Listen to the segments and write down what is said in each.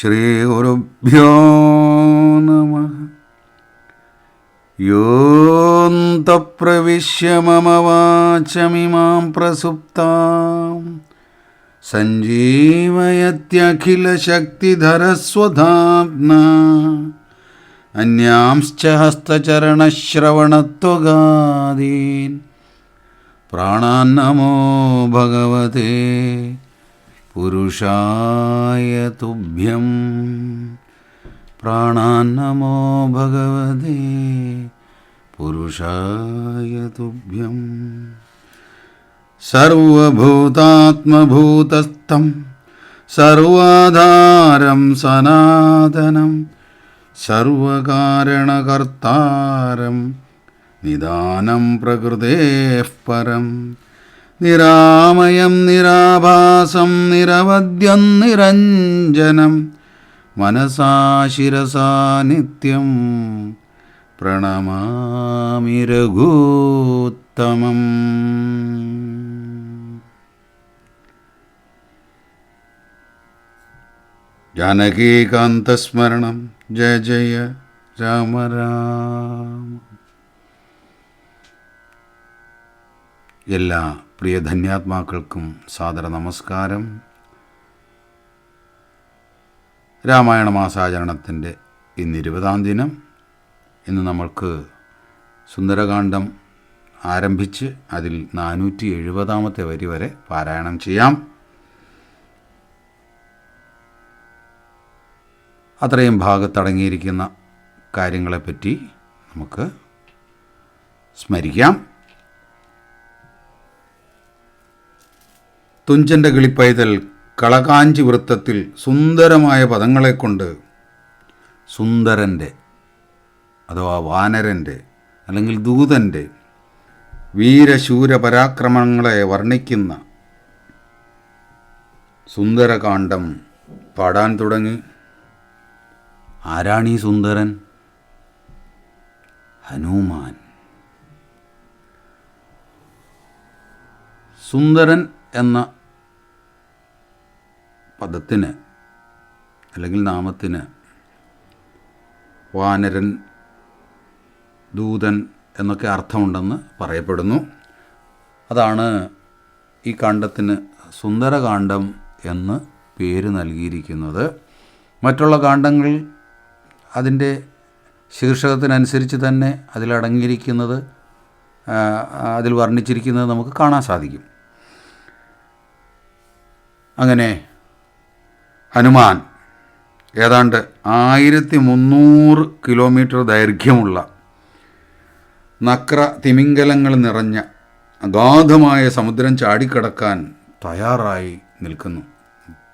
श्रीगुरुभ्यो नमः। योऽन्तप्रविश्य मम वाचमिमां प्रसुप्तां सञ्जीवयत्यखिलशक्तिधरस्वधाम्ना अन्यांश्च हस्तचरणश्रवणत्वगादीन्। प्राणान्नमो भगवते। പുരുഷായ തുഭ്യം. പ്രാണാന്നമോ ഭഗവതേ പുരുഷായ തുഭ്യം. സർവഭൂതാത്മഭൂതസ്ഥം സർവാധാരം സനാതനം സർവകാരണകർത്താരം നിദാനം പ്രകൃതേ പരം. നിരാമയം നിരാഭാസം നിരവധ്യം നിരഞ്ജനം മനസാ ശിരസാ നിത്യം പ്രണമാമി രഘൂത്തമം. ജാനകീകാന്തസ്മരണം ജയ ജയ രാമ രാമ. എല്ലാ പ്രിയ ധന്യാത്മാക്കൾക്കും സാദര നമസ്കാരം. രാമായണ മാസാചരണത്തിന്റെ ഇന്ന് ഇരുപതാം ദിനം ഇന്ന് നമ്മൾക്ക് സുന്ദരകാന്ഡം ആരംഭിച്ച് അതിൽ നാനൂറ്റി എഴുപതാമത്തെ വരി വരെ പാരായണം ചെയ്യാം. അത്രയും ഭാഗത്തടങ്ങിയിരിക്കുന്ന കാര്യങ്ങളെപ്പറ്റി നമുക്ക് സ്മരിക്കാം. തുഞ്ചന്റെ കിളിപ്പൈതൽ കളകാഞ്ചി വൃത്തത്തിൽ സുന്ദരമായ പദങ്ങളെക്കൊണ്ട് സുന്ദരന്റെ അഥവാ വാനരന്റെ അല്ലെങ്കിൽ ദൂതന്റെ വീരശൂര പരാക്രമങ്ങളെ വർണിക്കുന്ന സുന്ദരകാന്ഡം പാടാൻ തുടങ്ങി. ആരാണീ സുന്ദരൻ? ഹനുമാൻ. സുന്ദരൻ എന്ന പദത്തിന് അല്ലെങ്കിൽ നാമത്തിന് വാനരൻ ദൂതൻ എന്നൊക്കെ അർത്ഥമുണ്ടെന്ന് പറയപ്പെടുന്നു. അതാണ് ഈ കാണ്ഡത്തിന് സുന്ദരകാന്ഡം എന്ന് പേര് നൽകിയിരിക്കുന്നത്. മറ്റുള്ള കാണ്ഡങ്ങൾ അതിന്റെ ശീർഷകത്തിനനുസരിച്ച് തന്നെ അതിലടങ്ങിയിരിക്കുന്നത് അതിൽ വർണിച്ചിരിക്കുന്നത് നമുക്ക് കാണാൻ സാധിക്കും. അങ്ങനെ ഹനുമാൻ ഏതാണ്ട് ആയിരത്തി മുന്നൂറ് കിലോമീറ്റർ ദൈർഘ്യമുള്ള നക്ര തിമിംഗലങ്ങൾ നിറഞ്ഞ അഗാധമായ സമുദ്രം ചാടിക്കടക്കാൻ തയ്യാറായി നിൽക്കുന്നു.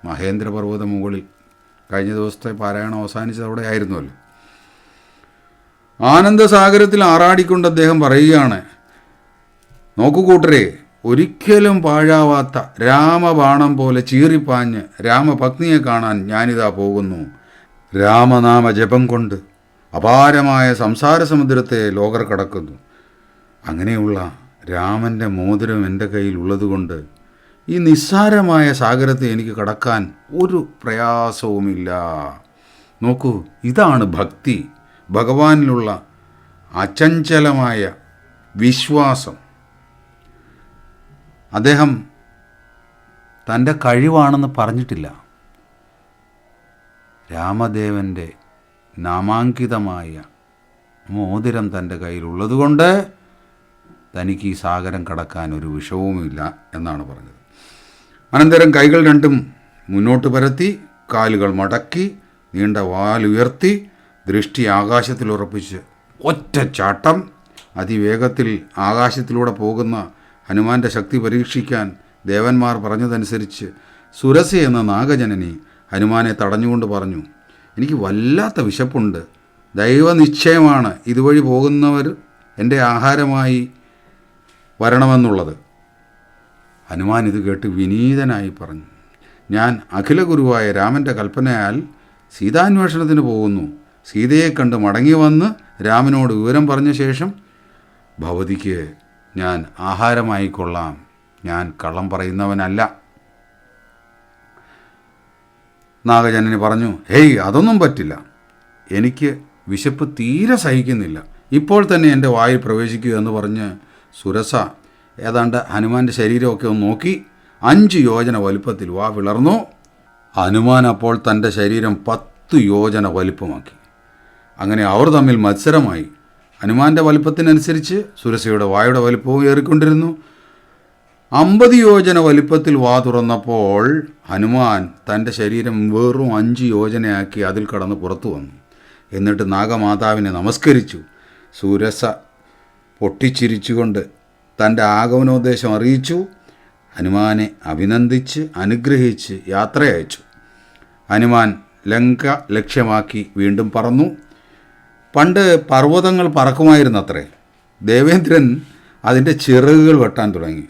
മഹേന്ദ്രപർവത മുകളിൽ കഴിഞ്ഞ ദിവസത്തെ പാരായണം അവസാനിച്ചത് അവിടെ ആയിരുന്നുവല്ലോ ആനന്ദസാഗരത്തിൽ ആറാടിക്കൊണ്ട് അദ്ദേഹം പറയുകയാണ് നോക്കൂ കൂട്ടരെ ഒരിക്കലും പാഴാവാത്ത രാമബാണം പോലെ ചീറിപ്പാഞ്ഞ് രാമപത്നിയെ കാണാൻ ഞാനിതാ പോകുന്നു. രാമനാമ ജപം കൊണ്ട് അപാരമായ സംസാര സമുദ്രത്തെ ലോകർ കടക്കുന്നു. അങ്ങനെയുള്ള രാമന്റെ മോതിരം എന്റെ കയ്യിൽ ഉള്ളതുകൊണ്ട് ഈ നിസ്സാരമായ സാഗരത്തെ എനിക്ക് കടക്കാൻ ഒരു പ്രയാസവുമില്ല. നോക്കൂ ഇതാണ് ഭക്തി. ഭഗവാനിലുള്ള അചഞ്ചലമായ വിശ്വാസം. അദ്ദേഹം തന്റെ കഴിവാണെന്ന് പറഞ്ഞിട്ടില്ല. രാമദേവന്റെ നാമാങ്കിതമായ മോതിരം തന്റെ കയ്യിലുള്ളതുകൊണ്ട് തനിക്ക് ഈ സാഗരം കടക്കാൻ ഒരു വിഷവുമില്ല എന്നാണ് പറഞ്ഞത്. അനന്തരം കൈകൾ രണ്ടും മുന്നോട്ട് പരത്തി കാലുകൾ മടക്കി നീണ്ട വാലുയർത്തി ദൃഷ്ടി ആകാശത്തിൽ ഉറപ്പിച്ച് ഒറ്റ ചാട്ടം അതിവേഗത്തിൽ ആകാശത്തിലൂടെ പോകുന്ന ഹനുമാന്റെ ശക്തി പരീക്ഷിക്കാൻ ദേവന്മാർ പറഞ്ഞതനുസരിച്ച് സുരസി എന്ന നാഗജനനി ഹനുമാനെ തടഞ്ഞുകൊണ്ട് പറഞ്ഞു എനിക്ക് വല്ലാത്ത വിശപ്പുണ്ട്. ദൈവനിശ്ചയമാണ് ഇതുവഴി പോകുന്നവർ എന്റെ ആഹാരമായി വരണമെന്നുള്ളത്. ഹനുമാൻ ഇത് കേട്ട് വിനീതനായി പറഞ്ഞു ഞാൻ അഖില ഗുരുവായ രാമന്റെ കൽപ്പനയാൽ സീതാന്വേഷണത്തിന് പോകുന്നു. സീതയെ കണ്ട് മടങ്ങി വന്ന് രാമനോട് വിവരം പറഞ്ഞ ശേഷം ഭവതിക്ക് ഞാൻ ആഹാരമായി കൊള്ളാം. ഞാൻ കള്ളം പറയുന്നവനല്ല. നാഗജനനി പറഞ്ഞു ഹേയ് അതൊന്നും പറ്റില്ല. എനിക്ക് വിശപ്പ് തീരെ സഹിക്കുന്നില്ല. ഇപ്പോൾ തന്നെ എന്റെ വായിൽ പ്രവേശിക്കൂ എന്ന് പറഞ്ഞ് സുരസ ഏതാണ്ട് ഹനുമാന്റെ ശരീരമൊക്കെ ഒന്ന് നോക്കി അഞ്ച് യോജന വലുപ്പത്തിൽ വാ വിളർന്നു. ഹനുമാൻ അപ്പോൾ തന്റെ ശരീരം പത്ത് യോജന വലുപ്പമാക്കി. അങ്ങനെ അവർ തമ്മിൽ മത്സരമായി. ഹനുമാന്റെ വലിപ്പത്തിനനുസരിച്ച് സുരസയുടെ വായുടെ വലിപ്പവും ഏറിക്കൊണ്ടിരുന്നു. അമ്പത് യോജന വലിപ്പത്തിൽ വാ തുറന്നപ്പോൾ ഹനുമാൻ തന്റെ ശരീരം വെറും അഞ്ച് യോജനയാക്കി അതിൽ കടന്ന് പുറത്തു വന്നു. എന്നിട്ട് നാഗമാതാവിനെ നമസ്കരിച്ചു. സുരസ പൊട്ടിച്ചിരിച്ചുകൊണ്ട് തന്റെ ആഗമനോദ്ദേശം അറിയിച്ചു. ഹനുമാനെ അഭിനന്ദിച്ച് അനുഗ്രഹിച്ച് യാത്രയച്ചു ഹനുമാൻ ലങ്ക ലക്ഷ്യമാക്കി വീണ്ടും പറന്നു. പണ്ട് പർവതങ്ങൾ പറക്കുമായിരുന്നത്രേ. ദേവേന്ദ്രൻ അതിന്റെ ചിറകുകൾ വെട്ടാൻ തുടങ്ങി.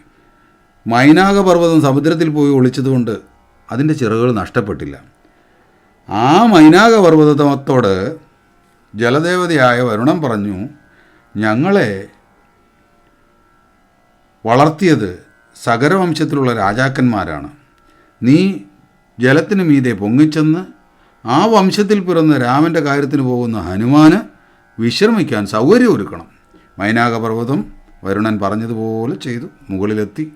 മൈനാക പർവതം സമുദ്രത്തിൽ പോയി ഒളിച്ചതുകൊണ്ട് അതിന്റെ ചിറകുകൾ നഷ്ടപ്പെട്ടില്ല. ആ മൈനാക പർവതത്തോട് ജലദേവതയായ വരുണം പറഞ്ഞു ഞങ്ങളെ വളർത്തിയത് സകരവംശത്തിലുള്ള രാജാക്കന്മാരാണ്. നീ ജലത്തിന് മീതെ പൊങ്ങിച്ചെന്ന് ആ വംശത്തിൽ പിറന്ന് രാമന്റെ കാര്യത്തിന് പോകുന്ന ഹനുമാന് വിശ്രമിക്കാൻ സൗകര്യം ഒരുക്കണം. മൈനാകപർവതം വരുണൻ പറഞ്ഞതുപോലെ ചെയ്തു. മുകളിലെത്തി.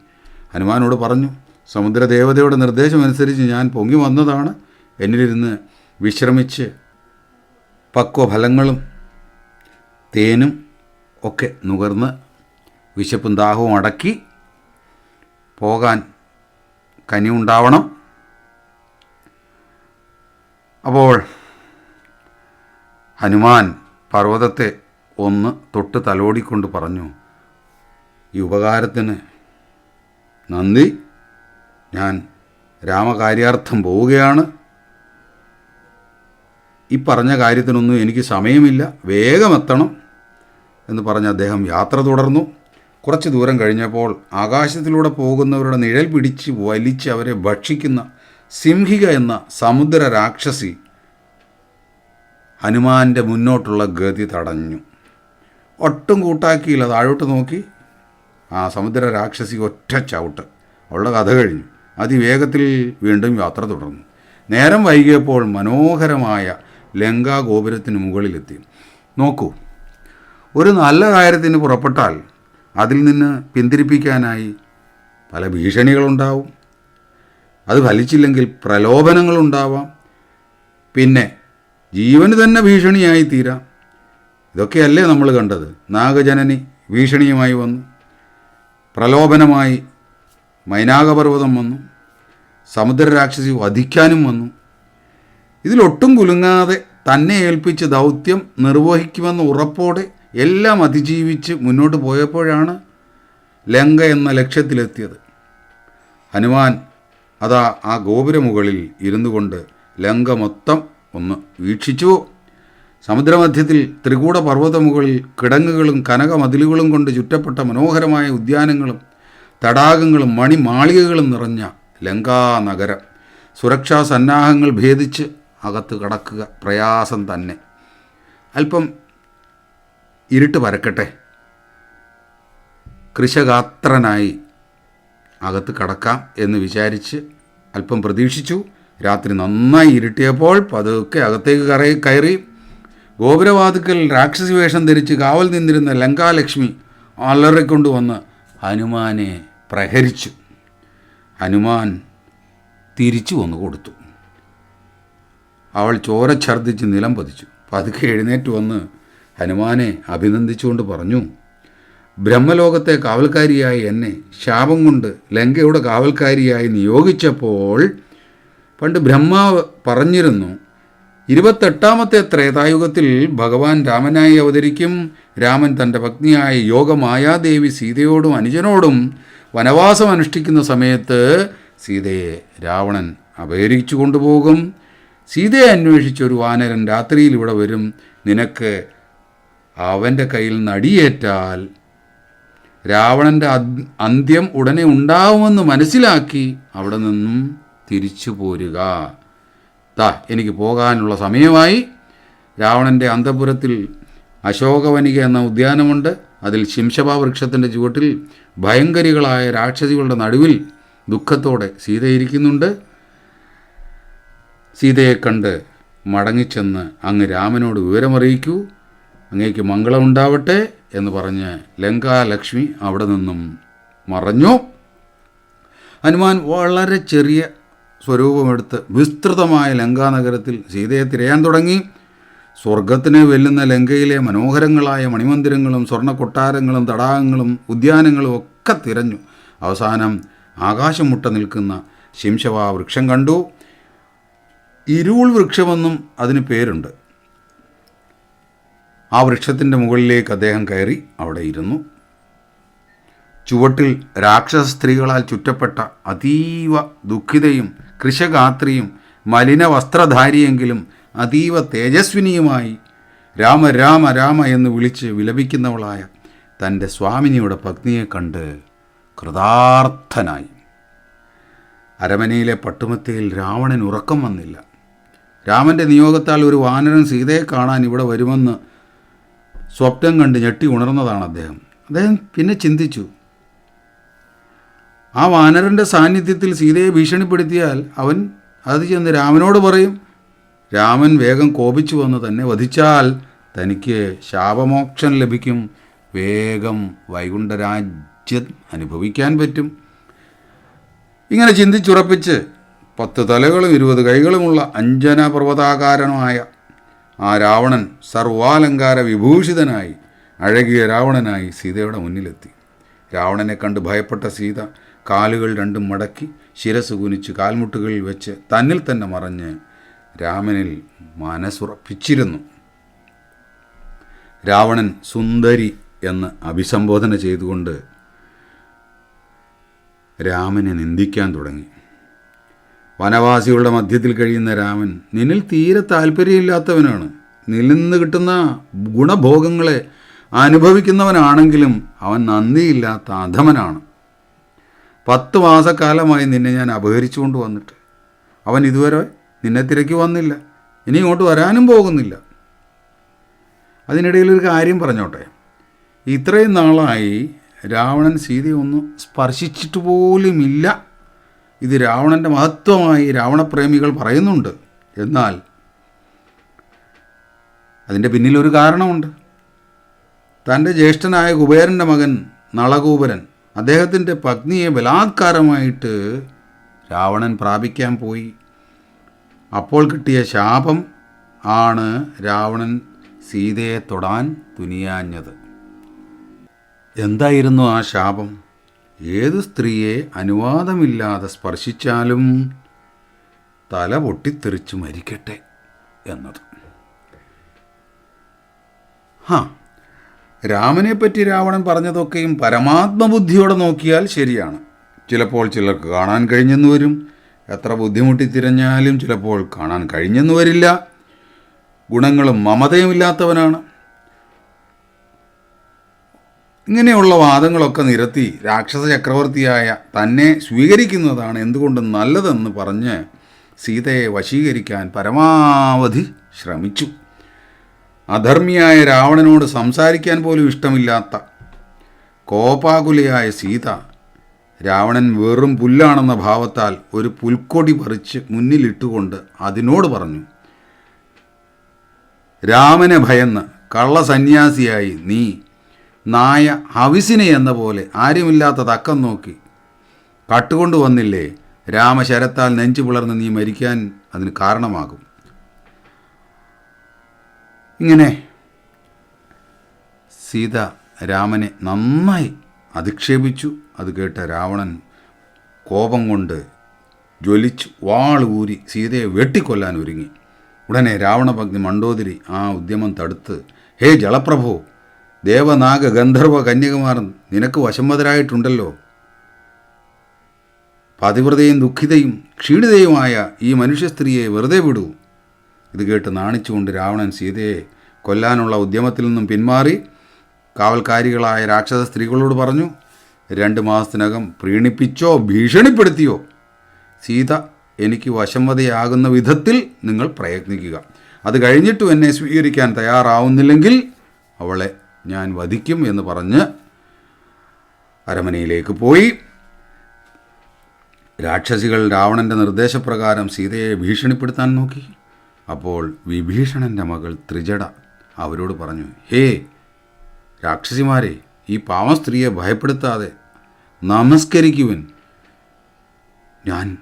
ഹനുമാനോട് പറഞ്ഞു സമുദ്രദേവതയുടെ നിർദ്ദേശമനുസരിച്ച് ഞാൻ പൊങ്ങി വന്നതാണ്. എന്നിലിരുന്ന് വിശ്രമിച്ച് പക്വഫലങ്ങളും തേനും ഒക്കെ നുകർന്ന് വിശപ്പും ദാഹവും അടക്കി പോകാൻ കനി ഉണ്ടാവണം അപ്പോൾ ഹനുമാൻ പർവതത്തെ ഒന്ന് തൊട്ട് തലോടിക്കൊണ്ട് പറഞ്ഞു ഈ ഉപകാരത്തിന് നന്ദി. ഞാൻ രാമകാര്യാർത്ഥം പോവുകയാണ്. ഈ പറഞ്ഞ കാര്യത്തിനൊന്നും എനിക്ക് സമയമില്ല. വേഗമെത്തണം എന്ന് പറഞ്ഞ് അദ്ദേഹം യാത്ര തുടർന്നു. കുറച്ച് ദൂരം കഴിഞ്ഞപ്പോൾ ആകാശത്തിലൂടെ പോകുന്നവരുടെ നിഴൽ പിടിച്ച് വലിച്ച് അവരെ ഭക്ഷിക്കുന്ന സിംഹിക എന്ന സമുദ്ര രാക്ഷസി ഹനുമാന്റെ മുന്നോട്ടുള്ള ഗതി തടഞ്ഞു. ഒട്ടും കൂട്ടാക്കിയില്ല. താഴോട്ട് നോക്കി. ആ സമുദ്ര രാക്ഷസി ഒറ്റ ചവിട്ട്. അവളുടെ കഥ കഴിഞ്ഞു. അതിവേഗത്തിൽ വീണ്ടും യാത്ര തുടർന്നു. നേരം വൈകിയപ്പോൾ മനോഹരമായ ലങ്കാ ഗോപുരത്തിന് മുകളിലെത്തി. നോക്കൂ. ഒരു നല്ല കാര്യത്തിന് പുറപ്പെട്ടാൽ അതിൽ നിന്ന് പിന്തിരിപ്പിക്കാനായി പല ഭീഷണികളുണ്ടാവും. അത് ഫലിച്ചില്ലെങ്കിൽ പ്രലോഭനങ്ങളുണ്ടാവാം. പിന്നെ ജീവന് തന്നെ ഭീഷണിയായി തീരാം ഇതൊക്കെയല്ലേ നമ്മൾ കണ്ടത്. നാഗജനനി ഭീഷണിയുമായി വന്നു. പ്രലോഭനമായി മൈനാകപർവതം വന്നു. സമുദ്രരാക്ഷസി വധിക്കാനും വന്നു. ഇതിലൊട്ടും കുലുങ്ങാതെ തന്നെ ഏൽപ്പിച്ച ദൗത്യം നിർവഹിക്കുമെന്ന ഉറപ്പോടെ എല്ലാം അതിജീവിച്ച് മുന്നോട്ട് പോയപ്പോഴാണ് ലങ്ക എന്ന ലക്ഷ്യത്തിലെത്തിയത്. ഹനുമാൻ അതാ ആ ഗോപുരമുകളിൽ ഇരുന്നു കൊണ്ട് ലങ്ക മൊത്തം ഒന്ന് വീക്ഷിച്ചു. സമുദ്രമധ്യത്തിൽ ത്രികൂട പർവതമുകളിൽ കിടങ്ങുകളും കനകമതിലുകളും കൊണ്ട് ചുറ്റപ്പെട്ട മനോഹരമായ ഉദ്യാനങ്ങളും തടാകങ്ങളും മണിമാളികകളും നിറഞ്ഞ ലങ്കാ നഗരം സുരക്ഷാ സന്നാഹങ്ങൾ ഭേദിച്ച് അകത്ത് കടക്കുക പ്രയാസം തന്നെ. അല്പം ഇരുട്ട് പരക്കട്ടെ. കൃശഗാത്രനായി അകത്ത് കടക്കാം എന്ന് വിചാരിച്ച് അല്പം പ്രതീക്ഷിച്ചു. രാത്രി നന്നായി ഇരുട്ടിയപ്പോൾ പതുക്കെ അകത്തേക്ക് കയറി കയറി ഗോപുരവാതുക്കൽ രാക്ഷസി വേഷം ധരിച്ച് കാവൽ നിന്നിരുന്ന ലങ്കാലക്ഷ്മി അലറിക്കൊണ്ടുവന്ന് ഹനുമാനെ പ്രഹരിച്ചു. ഹനുമാൻ തിരിച്ചു വന്നു കൊടുത്തു. അവൾ ചോര ഛർദ്ദിച്ച് നിലം പതിച്ചു. പതുക്കെ എഴുന്നേറ്റ് വന്ന് ഹനുമാനെ അഭിനന്ദിച്ചുകൊണ്ട് പറഞ്ഞു ബ്രഹ്മലോകത്തെ കാവൽക്കാരിയായി എന്നെ ശാപം കൊണ്ട് ലങ്കയുടെ കാവൽക്കാരിയായി നിയോഗിച്ചപ്പോൾ പണ്ട് ബ്രഹ്മാവ് പറഞ്ഞിരുന്നു ഇരുപത്തെട്ടാമത്തെ ത്രേതായുഗത്തിൽ ഭഗവാൻ രാമനായി അവതരിക്കും. രാമൻ തന്റെ പത്നിയായ യോഗമായാദേവി സീതയോടും അനുജനോടും വനവാസം അനുഷ്ഠിക്കുന്ന സമയത്ത് സീതയെ രാവണൻ അപഹരിച്ചു കൊണ്ടുപോകും. സീതയെ അന്വേഷിച്ചൊരു വാനരൻ രാത്രിയിൽ ഇവിടെ വരും. നിനക്ക് അവന്റെ കയ്യിൽ നടിയേറ്റാൽ രാവണന്റെ അന്ത്യം ഉടനെ ഉണ്ടാവുമെന്ന് മനസ്സിലാക്കി അവിടെ നിന്നും തിരിച്ചു പോരുക താ എനിക്ക് പോകാനുള്ള സമയമായി. രാവണന്റെ അന്തപുരത്തിൽ അശോകവനിക എന്ന ഉദ്യാനമുണ്ട്. അതിൽ ശിംശപാ വൃക്ഷത്തിന്റെ ചുവട്ടിൽ ഭയങ്കരികളായ രാക്ഷസികളുടെ നടുവിൽ ദുഃഖത്തോടെ സീതയിരിക്കുന്നുണ്ട്. സീതയെ കണ്ട് മടങ്ങിച്ചെന്ന് അങ്ങ് രാമനോട് വിവരമറിയിക്കൂ. അങ്ങേക്ക് മംഗളമുണ്ടാവട്ടെ എന്ന് പറഞ്ഞ് ലങ്കാലക്ഷ്മി അവിടെ നിന്നും മറഞ്ഞു. ഹനുമാൻ വളരെ ചെറിയ സ്വരൂപമെടുത്ത് വിസ്തൃതമായ ലങ്കാനഗരത്തിൽ സീതയെ തിരയാൻ തുടങ്ങി. സ്വർഗത്തിനെ വെല്ലുന്ന ലങ്കയിലെ മനോഹരങ്ങളായ മണിമന്ദിരങ്ങളും സ്വർണ കൊട്ടാരങ്ങളും തടാകങ്ങളും ഉദ്യാനങ്ങളും ഒക്കെ തിരഞ്ഞു. അവസാനം ആകാശം മുട്ട നിൽക്കുന്ന ശിംശവ വൃക്ഷം കണ്ടു. ഇരുൾ വൃക്ഷമെന്നും അതിന് പേരുണ്ട്. ആ വൃക്ഷത്തിന്റെ മുകളിലേക്ക് അദ്ദേഹം കയറി അവിടെ ഇരുന്നു. ചുവട്ടിൽ രാക്ഷസ സ്ത്രീകളാൽ ചുറ്റപ്പെട്ട അതീവ ദുഃഖിതയും കൃശഗാത്രിയും മലിന വസ്ത്രധാരിയെങ്കിലും അതീവ തേജസ്വിനിയുമായി രാമ രാമ രാമ എന്ന് വിളിച്ച് വിലപിക്കുന്നവളായ തന്റെ സ്വാമിനിയുടെ പത്നിയെ കണ്ട് കൃതാർത്ഥനായി. അരമനയിലെ പട്ടുമത്തയിൽ രാവണൻ ഉറക്കം വന്നില്ല. രാമന്റെ നിയോഗത്താൽ ഒരു വാനരൻ സീതയെ കാണാൻ ഇവിടെ വരുമെന്ന് സ്വപ്നം കണ്ട് ഞെട്ടി ഉണർന്നതാണ് അദ്ദേഹം. അദ്ദേഹം പിന്നെ ചിന്തിച്ചു ആ വാനരന്റെ സാന്നിധ്യത്തിൽ സീതയെ ഭീഷണിപ്പെടുത്തിയാൽ അവൻ അത് ചെന്ന് രാമനോട് പറയും. രാമൻ വേഗം കോപിച്ചു വന്ന് തന്നെ വധിച്ചാൽ തനിക്ക് ശാപമോക്ഷം ലഭിക്കും. വേഗം വൈകുണ്ഠരാജ്യം അനുഭവിക്കാൻ പറ്റും. ഇങ്ങനെ ചിന്തിച്ചുറപ്പിച്ച് പത്ത് തലകളും ഇരുപത് കൈകളുമുള്ള അഞ്ജന പർവതാകാരനുമായ ആ രാവണൻ സർവാലങ്കാര വിഭൂഷിതനായി അഴകിയ രാവണനായി സീതയുടെ മുന്നിലെത്തി. രാവണനെ കണ്ട് ഭയപ്പെട്ട സീത കാലുകൾ രണ്ടും മടക്കി ശിരസ് കുനിച്ച് കാൽമുട്ടുകളിൽ വെച്ച് തന്നിൽ തന്നെ മറഞ്ഞ് രാമനിൽ മനസ്സുറപ്പിച്ചിരുന്നു. രാവണൻ സുന്ദരി എന്ന് അഭിസംബോധന ചെയ്തുകൊണ്ട് രാമനെ നിന്ദിക്കാൻ തുടങ്ങി. വനവാസികളുടെ മധ്യത്തിൽ കഴിയുന്ന രാമൻ നിന്നിൽ തീരെ താല്പര്യമില്ലാത്തവനാണ് നിന്ന് കിട്ടുന്ന ഗുണഭോഗങ്ങളെ അനുഭവിക്കുന്നവനാണെങ്കിലും അവൻ നന്ദിയില്ലാത്ത അധമനാണ്. പത്ത് മാസക്കാലമായി നിന്നെ ഞാൻ അപഹരിച്ചുകൊണ്ട് വന്നിട്ട്. അവൻ ഇതുവരെ നിന്നെ തിരക്കി വന്നില്ല. ഇനി ഇങ്ങോട്ട് വരാനും പോകുന്നില്ല. അതിനിടയിൽ ഒരു കാര്യം പറഞ്ഞോട്ടെ. ഇത്രയും നാളായി രാവണൻ സീതയെ ഒന്ന് സ്പർശിച്ചിട്ട് പോലുമില്ല. ഇത് രാവണന്റെ മഹത്വമായി രാവണപ്രേമികൾ പറയുന്നുണ്ട്. എന്നാൽ അതിന്റെ പിന്നിലൊരു കാരണമുണ്ട്. തന്റെ ജ്യേഷ്ഠനായ കുബേരന്റെ മകൻ നളകൂപരൻ അദ്ദേഹത്തിന്റെ പത്നിയെ ബലാത്കാരമായിട്ട് രാവണൻ പ്രാപിക്കാൻ പോയി. അപ്പോൾ കിട്ടിയ ശാപം ആണ് രാവണൻ സീതയെ തൊടാൻ തുനിയാഞ്ഞത്. എന്തായിരുന്നു ആ ശാപം? ഏത് സ്ത്രീയെ അനുവാദമില്ലാതെ സ്പർശിച്ചാലും തല പൊട്ടിത്തെറിച്ച് മരിക്കട്ടെ എന്നത്. ഹാ രാമനെപ്പറ്റി രാവണൻ പറഞ്ഞതൊക്കെയും പരമാത്മബുദ്ധിയോടെ നോക്കിയാൽ ശരിയാണ്. ചിലപ്പോൾ ചിലർക്ക് കാണാൻ കഴിഞ്ഞെന്ന് വരും. എത്ര ബുദ്ധിമുട്ടി തിരഞ്ഞാലും ചിലപ്പോൾ കാണാൻ കഴിഞ്ഞെന്ന് വരില്ല. ഗുണങ്ങളും മമതയും ഇല്ലാത്തവനാണ്. ഇങ്ങനെയുള്ള വാദങ്ങളൊക്കെ നിരത്തി രാക്ഷസ ചക്രവർത്തിയായ തന്നെ സ്വീകരിക്കുന്നതാണ് എന്തുകൊണ്ടും നല്ലതെന്ന് പറഞ്ഞ് സീതയെ വശീകരിക്കാൻ പരമാവധി ശ്രമിച്ചു. അധർമ്മിയായ രാവണനോട് സംസാരിക്കാൻ പോലും ഇഷ്ടമില്ലാത്ത കോപാകുലയായ സീത രാവണൻ വെറും പുല്ലാണെന്ന ഭാവത്താൽ ഒരു പുൽക്കൊടി പറിച്ച് മുന്നിലിട്ടുകൊണ്ട് അതിനോട് പറഞ്ഞു രാമനെ ഭയന്ന് കള്ളസന്യാസിയായി നീ നായ ഹവിസിനെ എന്ന പോലെ ആരുമില്ലാത്ത തക്കം നോക്കി കട്ടുകൊണ്ടു വന്നില്ലേ രാമശരത്താൽ നെഞ്ചു പിളർന്ന് നീ മരിക്കാൻ അതിന് കാരണമാകും. ഇങ്ങനെ. സീത രാമനെ നന്നായി അധിക്ഷേപിച്ചു. അത് കേട്ട രാവണൻ കോപം കൊണ്ട് ജ്വലിച്ചു. വാൾ ഊരി സീതയെ വെട്ടിക്കൊല്ലാൻ ഒരുങ്ങി. ഉടനെ രാവണഭഗ്നി മണ്ടോദരി ആ ഉദ്യമം തടുത്ത് ഹേ ജലപ്രഭു ദേവനാഗ ഗന്ധർവ കന്യകുമാരൻ നിനക്ക് വശംവതരായിട്ടുണ്ടല്ലോ. പതിവ്രതയും ദുഃഖിതയും ക്ഷീണിതയുമായ ഈ മനുഷ്യ സ്ത്രീയെ വെറുതെ വിടൂ. ഇത് കേട്ട് നാണിച്ചുകൊണ്ട് രാവണൻ സീതയെ കൊല്ലാനുള്ള ഉദ്യമത്തിൽ നിന്നും പിന്മാറി കാവൽക്കാരികളായ രാക്ഷസ സ്ത്രീകളോട് പറഞ്ഞു രണ്ട് മാസത്തിനകം പ്രീണിപ്പിച്ചോ ഭീഷണിപ്പെടുത്തിയോ? സീത എനിക്ക് വശംവതയാകുന്ന വിധത്തിൽ നിങ്ങൾ പ്രയത്നിക്കുക. അത് കഴിഞ്ഞിട്ടും എന്നെ സ്വീകരിക്കാൻ തയ്യാറാവുന്നില്ലെങ്കിൽ അവളെ ഞാൻ വധിക്കും എന്ന് പറഞ്ഞ് അരമനയിലേക്ക് പോയി. രാക്ഷസികൾ രാവണന്റെ നിർദ്ദേശപ്രകാരം സീതയെ ഭീഷണിപ്പെടുത്താൻ നോക്കി. അപ്പോൾ വിഭീഷണന്റെ മകൾ ത്രിജട അവരോട് പറഞ്ഞു ഹേ രാക്ഷസിമാരെ ഈ പാവം സ്ത്രീയെ ഭയപ്പെടുത്താതെ നമസ്കരിക്കുവൻ. ഞാൻ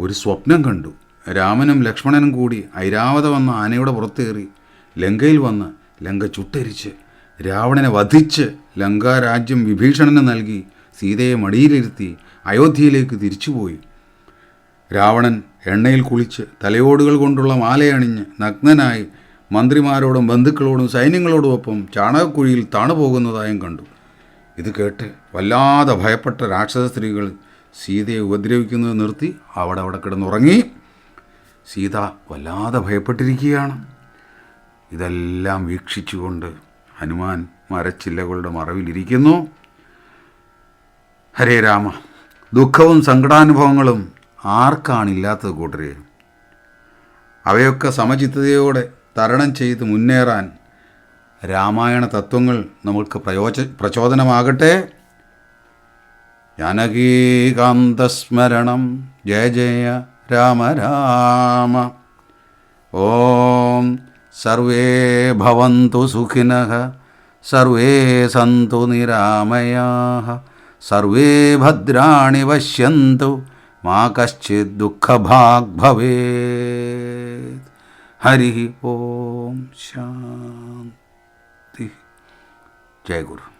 ഒരു സ്വപ്നം കണ്ടു. രാമനും ലക്ഷ്മണനും കൂടി ഐരാവത വന്ന ആനയുടെ പുറത്തേറി ലങ്കയിൽ വന്ന് ലങ്ക ചുട്ടരിച്ച് രാവണനെ വധിച്ച് ലങ്കാരാജ്യം വിഭീഷണന് നൽകി സീതയെ മടിയിലിരുത്തി അയോധ്യയിലേക്ക് തിരിച്ചുപോയി. രാവണൻ എണ്ണയിൽ കുളിച്ച് തലയോടുകൾ കൊണ്ടുള്ള മാലയണിഞ്ഞ് നഗ്നനായി മന്ത്രിമാരോടും ബന്ധുക്കളോടും സൈന്യങ്ങളോടുമൊപ്പം ചാണകക്കുഴിയിൽ താണുപോകുന്നതായും കണ്ടു. ഇത് കേട്ട് വല്ലാതെ ഭയപ്പെട്ട രാക്ഷസ സ്ത്രീകൾ സീതയെ ഉപദ്രവിക്കുന്നത് നിർത്തി അവിടെ അവിടെ കിടന്നുറങ്ങി. സീത വല്ലാതെ ഭയപ്പെട്ടിരിക്കുകയാണ്. ഇതെല്ലാം വീക്ഷിച്ചുകൊണ്ട് ഹനുമാൻ മരച്ചില്ലകളുടെ മറവിലിരിക്കുന്നു. ഹരേ രാമ. ദുഃഖവും സങ്കടാനുഭവങ്ങളും ആർക്കാണില്ലാത്തത് കൂട്ടരെ. അവയൊക്കെ സമചിത്തതയോടെ തരണം ചെയ്ത് മുന്നേറാൻ രാമായണ തത്വങ്ങൾ നമ്മൾക്ക് പ്രയോജ പ്രചോദനമാകട്ടെ. ജാനകീകാന്തസ്മരണം. ജയ ജയ രാമ രാമ. ഓം സർവേ ഭവന്തു സുഖിനഃ. സർവേ സന്തു നിരാമയാ. സർവേ ഭദ്രാണി പശ്യन्तु మా కశ్చిద్ దుఃఖభాగ్ భవేత్. హరి ఓం శాంతి. జయ గురు.